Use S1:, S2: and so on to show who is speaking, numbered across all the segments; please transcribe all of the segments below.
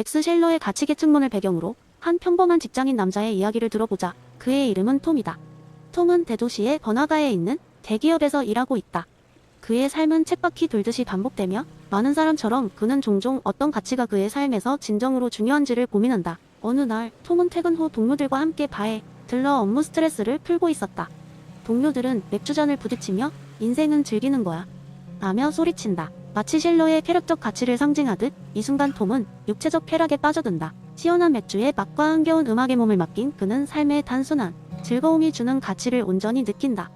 S1: 맥스 셸러의 가치 계층론을 배경으로 한 평범한 직장인 남자의 이야기를 들어보자. 그의 이름은 톰이다. 톰은 대도시의 번화가에 있는 대기업에서 일하고 있다. 그의 삶은 쳇바퀴 돌듯이 반복되며 많은 사람처럼 그는 종종 어떤 가치가 그의 삶에서 진정으로 중요한지를 고민한다. 어느 날 톰은 퇴근 후 동료들과 함께 바에 들러 업무 스트레스를 풀고 있었다. 동료들은 맥주잔을 부딪히며 인생은 즐기는 거야. 라며 소리친다. 마치 셸러의 캐릭적 가치를 상징하듯 이 순간 톰은 육체적 쾌락에 빠져든다. 시원한 맥주에 맛과 흥겨운 음악에 몸을 맡긴 그는 삶의 단순한 즐거움이 주는 가치를 온전히 느낀다.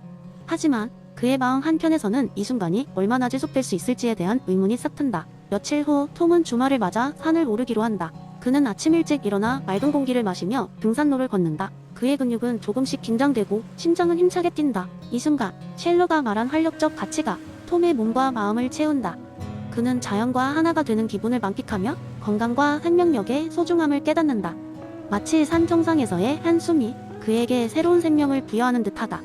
S1: 하지만 그의 마음 한편에서는 이 순간이 얼마나 지속될 수 있을지에 대한 의문이 싹 튼다. 며칠 후 톰은 주말을 맞아 산을 오르기로 한다. 그는 아침 일찍 일어나 맑은 공기를 마시며 등산로를 걷는다. 그의 근육은 조금씩 긴장되고 심장은 힘차게 뛴다. 이 순간 셸러가 말한 활력적 가치가 톰의 몸과 마음을 채운다. 그는 자연과 하나가 되는 기분을 만끽하며 건강과 생명력의 소중함을 깨닫는다. 마치 산 정상에서의 한숨이 그에게 새로운 생명을 부여하는 듯하다.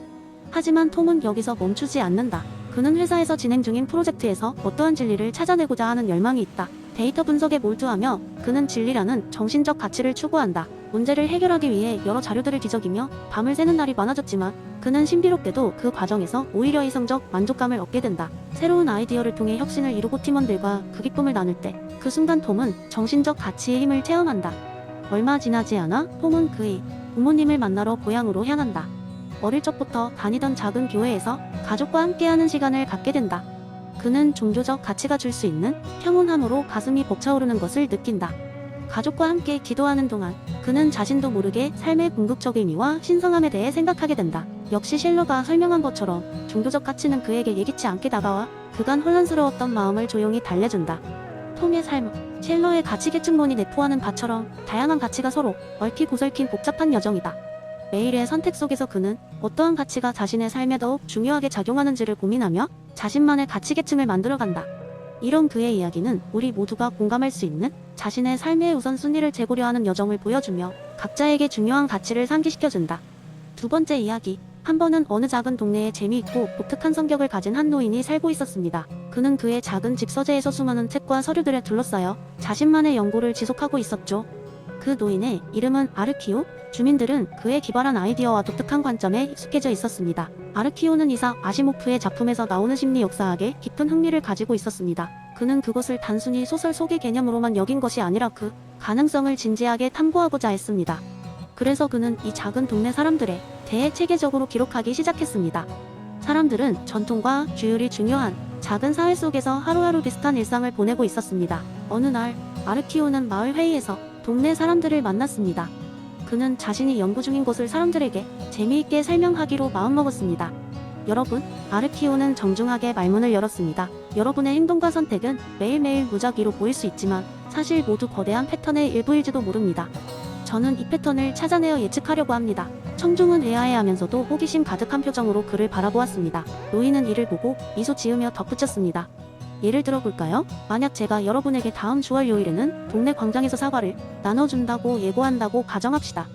S1: 하지만 톰은 여기서 멈추지 않는다. 그는 회사에서 진행 중인 프로젝트에서 어떠한 진리를 찾아내고자 하는 열망이 있다. 데이터 분석에 몰두하며 그는 진리라는 정신적 가치를 추구한다. 문제를 해결하기 위해 여러 자료들을 뒤적이며 밤을 새는 날이 많아졌지만 그는 신비롭게도 그 과정에서 오히려 이성적 만족감을 얻게 된다. 새로운 아이디어를 통해 혁신을 이루고 팀원들과 그 기쁨을 나눌 때 그 순간 톰은 정신적 가치의 힘을 체험한다. 얼마 지나지 않아 톰은 그의 부모님을 만나러 고향으로 향한다. 어릴 적부터 다니던 작은 교회에서 가족과 함께하는 시간을 갖게 된다. 그는 종교적 가치가 줄 수 있는 평온함으로 가슴이 벅차오르는 것을 느낀다. 가족과 함께 기도하는 동안 그는 자신도 모르게 삶의 궁극적 의미와 신성함에 대해 생각하게 된다. 역시 셸러가 설명한 것처럼 종교적 가치는 그에게 예기치 않게 다가와 그간 혼란스러웠던 마음을 조용히 달래준다. 톰의 삶은 셸러의 가치 계층론이 내포하는 바처럼 다양한 가치가 서로 얽히고 설킨 복잡한 여정이다. 매일의 선택 속에서 그는 어떠한 가치가 자신의 삶에 더욱 중요하게 작용하는지를 고민하며 자신만의 가치 계층을 만들어간다. 이런 그의 이야기는 우리 모두가 공감할 수 있는 자신의 삶의 우선순위를 재고려 하는 여정을 보여주며 각자에게 중요한 가치를 상기시켜준다. 두 번째 이야기. 한 번은 어느 작은 동네에 재미있고 독특한 성격을 가진 한 노인이 살고 있었습니다. 그는 그의 작은 집 서재에서 수많은 책과 서류들에 둘러싸여 자신만의 연구를 지속하고 있었죠. 그 노인의 이름은 아르키오. 주민들은 그의 기발한 아이디어와 독특한 관점에 익숙해져 있었습니다. 아르키오는 이삭 아시모프의 작품에서 나오는 심리 역사학에 깊은 흥미를 가지고 있었습니다. 그는 그것을 단순히 소설 속의 개념으로만 여긴 것이 아니라 그 가능성을 진지하게 탐구하고자 했습니다. 그래서 그는 이 작은 동네 사람들에 대해 체계적으로 기록하기 시작했습니다. 사람들은 전통과 규율이 중요한 작은 사회 속에서 하루하루 비슷한 일상을 보내고 있었습니다. 어느 날 아르키오는 마을 회의에서 동네 사람들을 만났습니다. 그는 자신이 연구 중인 것을 사람들에게 재미있게 설명하기로 마음먹었습니다. 여러분, 아르키오는 정중하게 말문을 열었습니다. 여러분의 행동과 선택은 매일매일 무작위로 보일 수 있지만 사실 모두 거대한 패턴의 일부일지도 모릅니다. 저는 이 패턴을 찾아내어 예측하려고 합니다. 청중은 의아해하면서도 호기심 가득한 표정으로 그를 바라보았습니다. 노인은 이를 보고 미소 지으며 덧붙였습니다. 예를 들어 볼까요? 만약 제가 여러분에게 다음 주월 요일에는 동네 광장에서 사과를 나눠준다고 예고한다고 가정합시다.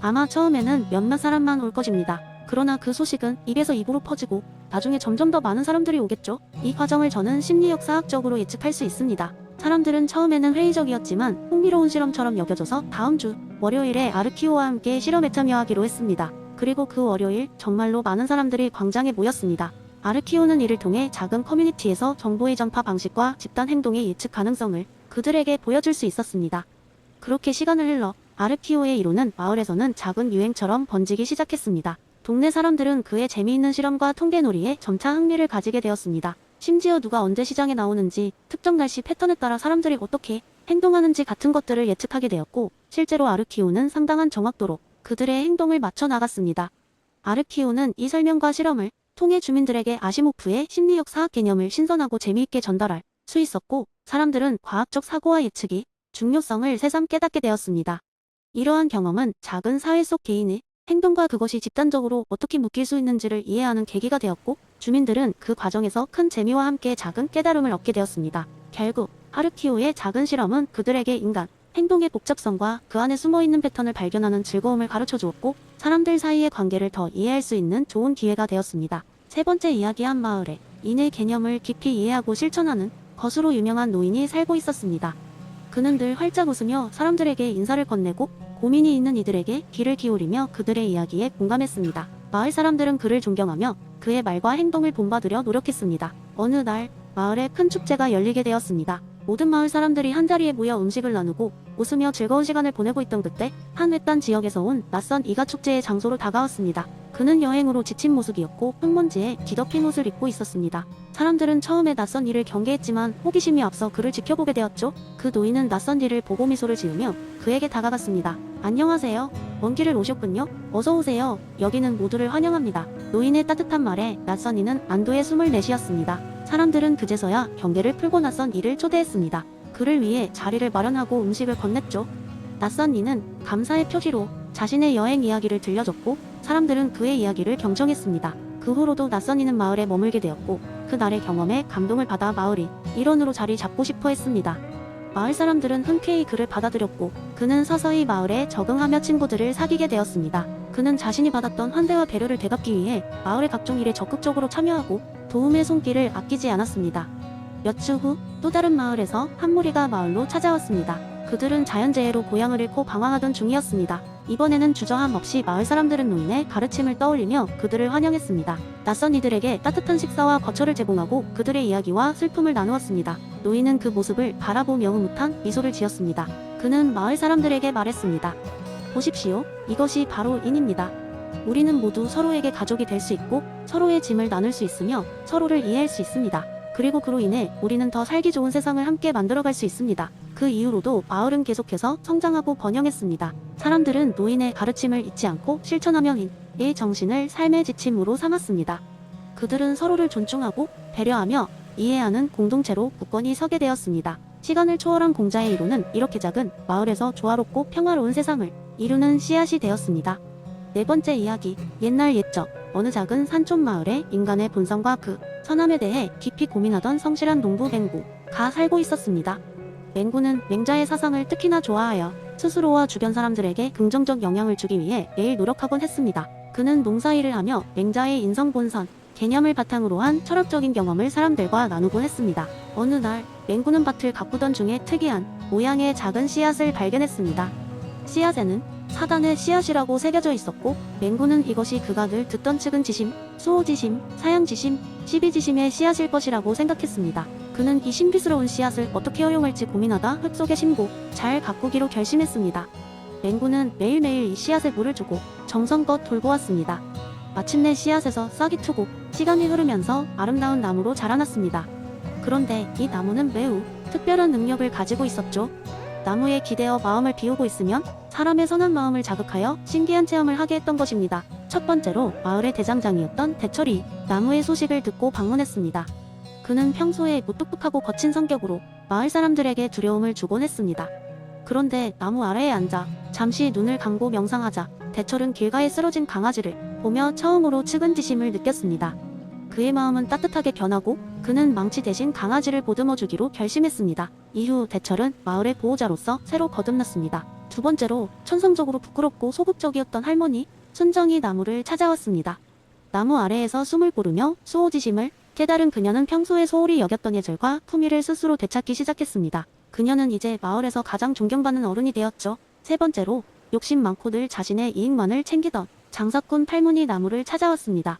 S1: 아마 처음에는 몇몇 사람만 올 것입니다. 그러나 그 소식은 입에서 입으로 퍼지고 나중에 점점 더 많은 사람들이 오겠죠. 이 과정을 저는 심리역사학적으로 예측할 수 있습니다. 사람들은 처음에는 회의적이었지만 흥미로운 실험처럼 여겨져서 다음 주 월요일에 아르키오와 함께 실험에 참여하기로 했습니다. 그리고 그 월요일 정말로 많은 사람들이 광장에 모였습니다. 아르키오는 이를 통해 작은 커뮤니티에서 정보의 전파 방식과 집단 행동의 예측 가능성을 그들에게 보여줄 수 있었습니다. 그렇게 시간을 흘러 아르키오의 이론은 마을에서는 작은 유행처럼 번지기 시작했습니다. 동네 사람들은 그의 재미있는 실험과 통계놀이에 점차 흥미를 가지게 되었습니다. 심지어 누가 언제 시장에 나오는지, 특정 날씨 패턴에 따라 사람들이 어떻게 행동하는지 같은 것들을 예측하게 되었고, 실제로 아르키오는 상당한 정확도로 그들의 행동을 맞춰 나갔습니다. 아르키오는 이 설명과 실험을 통해 주민들에게 아시모프의 심리학 사학 개념을 신선하고 재미있게 전달할 수 있었고, 사람들은 과학적 사고와 예측이 중요성을 새삼 깨닫게 되었습니다. 이러한 경험은 작은 사회 속 개인의 행동과 그것이 집단적으로 어떻게 묶일 수 있는지를 이해하는 계기가 되었고, 주민들은 그 과정에서 큰 재미와 함께 작은 깨달음을 얻게 되었습니다. 결국, 하르키오의 작은 실험은 그들에게 인간, 행동의 복잡성과 그 안에 숨어 있는 패턴을 발견하는 즐거움을 가르쳐 주었고, 사람들 사이의 관계를 더 이해할 수 있는 좋은 기회가 되었습니다. 세 번째 이야기 한 마을에 인의 개념을 깊이 이해하고 실천하는 것으로 유명한 노인이 살고 있었습니다. 그는 늘 활짝 웃으며 사람들에게 인사를 건네고 고민이 있는 이들에게 귀를 기울이며 그들의 이야기에 공감했습니다. 마을 사람들은 그를 존경하며 그의 말과 행동을 본받으려 노력했습니다. 어느 날 마을에 큰 축제가 열리게 되었습니다. 모든 마을 사람들이 한자리에 모여 음식을 나누고 웃으며 즐거운 시간을 보내고 있던 그때 한 외딴 지역에서 온 낯선 이가 축제의 장소로 다가왔습니다. 그는 여행으로 지친 모습이었고 흙먼지에 뒤덮인 옷을 입고 있었습니다. 사람들은 처음에 낯선 이를 경계했지만 호기심이 앞서 그를 지켜보게 되었죠. 그 노인은 낯선 이를 보고 미소를 지으며 그에게 다가갔습니다. 안녕하세요. 먼 길을 오셨군요. 어서 오세요. 여기는 모두를 환영합니다. 노인의 따뜻한 말에 낯선 이는 안도의 숨을 내쉬었습니다. 사람들은 그제서야 경계를 풀고 낯선 이를 초대했습니다. 그를 위해 자리를 마련하고 음식을 건넸죠. 낯선 이는 감사의 표시로 자신의 여행 이야기를 들려줬고 사람들은 그의 이야기를 경청했습니다. 그 후로도 낯선 이는 마을에 머물게 되었고 그날의 경험에 감동을 받아 마을이 일원으로 자리 잡고 싶어 했습니다. 마을 사람들은 흔쾌히 그를 받아들였고 그는 서서히 마을에 적응하며 친구들을 사귀게 되었습니다. 그는 자신이 받았던 환대와 배려를 되갚기 위해 마을의 각종 일에 적극적으로 참여하고 도움의 손길을 아끼지 않았습니다. 몇 주 후 또 다른 마을에서 한 무리가 마을로 찾아왔습니다. 그들은 자연재해로 고향을 잃고 방황하던 중이었습니다. 이번에는 주저함 없이 마을 사람들은 노인의 가르침을 떠올리며 그들을 환영했습니다. 낯선 이들에게 따뜻한 식사와 거처를 제공하고 그들의 이야기와 슬픔을 나누었습니다. 노인은 그 모습을 바라보며 흐뭇한 미소를 지었습니다. 그는 마을 사람들에게 말했습니다. 보십시오. 이것이 바로 인입니다. 우리는 모두 서로에게 가족이 될 수 있고 서로의 짐을 나눌 수 있으며 서로를 이해할 수 있습니다. 그리고 그로 인해 우리는 더 살기 좋은 세상을 함께 만들어갈 수 있습니다. 그 이후로도 마을은 계속해서 성장하고 번영했습니다. 사람들은 노인의 가르침을 잊지 않고 실천하며 이 정신을 삶의 지침으로 삼았습니다. 그들은 서로를 존중하고 배려하며 이해하는 공동체로 굳건히 서게 되었습니다. 시간을 초월한 공자의 이루는 이렇게 작은 마을에서 조화롭고 평화로운 세상을 이루는 씨앗이 되었습니다. 네 번째 이야기, 옛날 옛적, 어느 작은 산촌 마을에 인간의 본성과 그 선함에 대해 깊이 고민하던 성실한 농부 맹구가 살고 있었습니다. 맹구는 맹자의 사상을 특히나 좋아하여 스스로와 주변 사람들에게 긍정적 영향을 주기 위해 매일 노력하곤 했습니다. 그는 농사일을 하며 맹자의 인성 본선, 개념을 바탕으로 한 철학적인 경험을 사람들과 나누곤 했습니다. 어느 날 맹구는 밭을 가꾸던 중에 특이한 모양의 작은 씨앗을 발견했습니다. 씨앗에는 사단의 씨앗이라고 새겨져 있었고 맹구는 이것이 그가 늘 듣던 측은지심, 수호지심, 사양지심, 시비지심의 씨앗일 것이라고 생각했습니다. 그는 이 신비스러운 씨앗을 어떻게 활용할지 고민하다 흙 속에 심고 잘 가꾸기로 결심했습니다. 맹구는 매일매일 이 씨앗에 물을 주고 정성껏 돌보았습니다. 마침내 씨앗에서 싹이 트고 시간이 흐르면서 아름다운 나무로 자라났습니다. 그런데 이 나무는 매우 특별한 능력을 가지고 있었죠. 나무에 기대어 마음을 비우고 있으면 사람의 선한 마음을 자극하여 신기한 체험을 하게 했던 것입니다. 첫 번째로 마을의 대장장이었던 대철이 나무의 소식을 듣고 방문했습니다. 그는 평소에 무뚝뚝하고 거친 성격으로 마을 사람들에게 두려움을 주곤 했습니다. 그런데 나무 아래에 앉아 잠시 눈을 감고 명상하자 대철은 길가에 쓰러진 강아지를 보며 처음으로 측은지심을 느꼈습니다. 그의 마음은 따뜻하게 변하고 그는 망치 대신 강아지를 보듬어 주기로 결심했습니다. 이후 대철은 마을의 보호자로서 새로 거듭났습니다. 두 번째로 천성적으로 부끄럽고 소극적이었던 할머니 순정이 나무를 찾아왔습니다. 나무 아래에서 숨을 고르며 수호지심을 깨달은 그녀는 평소에 소홀히 여겼던 예절과 품위를 스스로 되찾기 시작했습니다. 그녀는 이제 마을에서 가장 존경받는 어른이 되었죠. 세 번째로 욕심 많고 늘 자신의 이익만을 챙기던 장사꾼 팔문이 나무를 찾아왔습니다.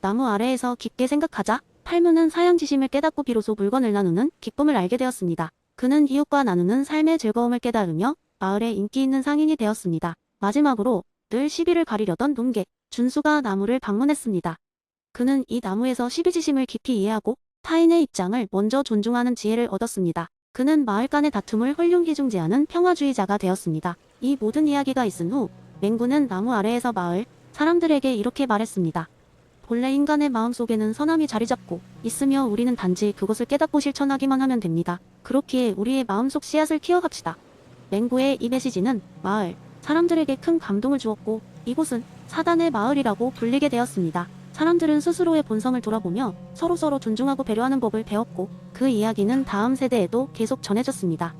S1: 나무 아래에서 깊게 생각하자 팔문은 사양지심을 깨닫고 비로소 물건을 나누는 기쁨을 알게 되었습니다. 그는 이웃과 나누는 삶의 즐거움을 깨달으며 마을에 인기 있는 상인이 되었습니다. 마지막으로 늘 시비를 가리려던 농계 준수가 나무를 방문했습니다. 그는 이 나무에서 시비지심을 깊이 이해하고 타인의 입장을 먼저 존중하는 지혜를 얻었습니다. 그는 마을 간의 다툼을 훌륭히 중재하는 평화주의자가 되었습니다. 이 모든 이야기가 있은 후 맹구는 나무 아래에서 마을 사람들에게 이렇게 말했습니다. 본래 인간의 마음속에는 선함이 자리 잡고 있으며 우리는 단지 그것을 깨닫고 실천하기만 하면 됩니다. 그렇기에 우리의 마음속 씨앗을 키워갑시다. 맹구의 이 메시지는 마을 사람들에게 큰 감동을 주었고 이곳은 사단의 마을이라고 불리게 되었습니다. 사람들은 스스로의 본성을 돌아보며 서로서로 존중하고 배려하는 법을 배웠고 그 이야기는 다음 세대에도 계속 전해졌습니다.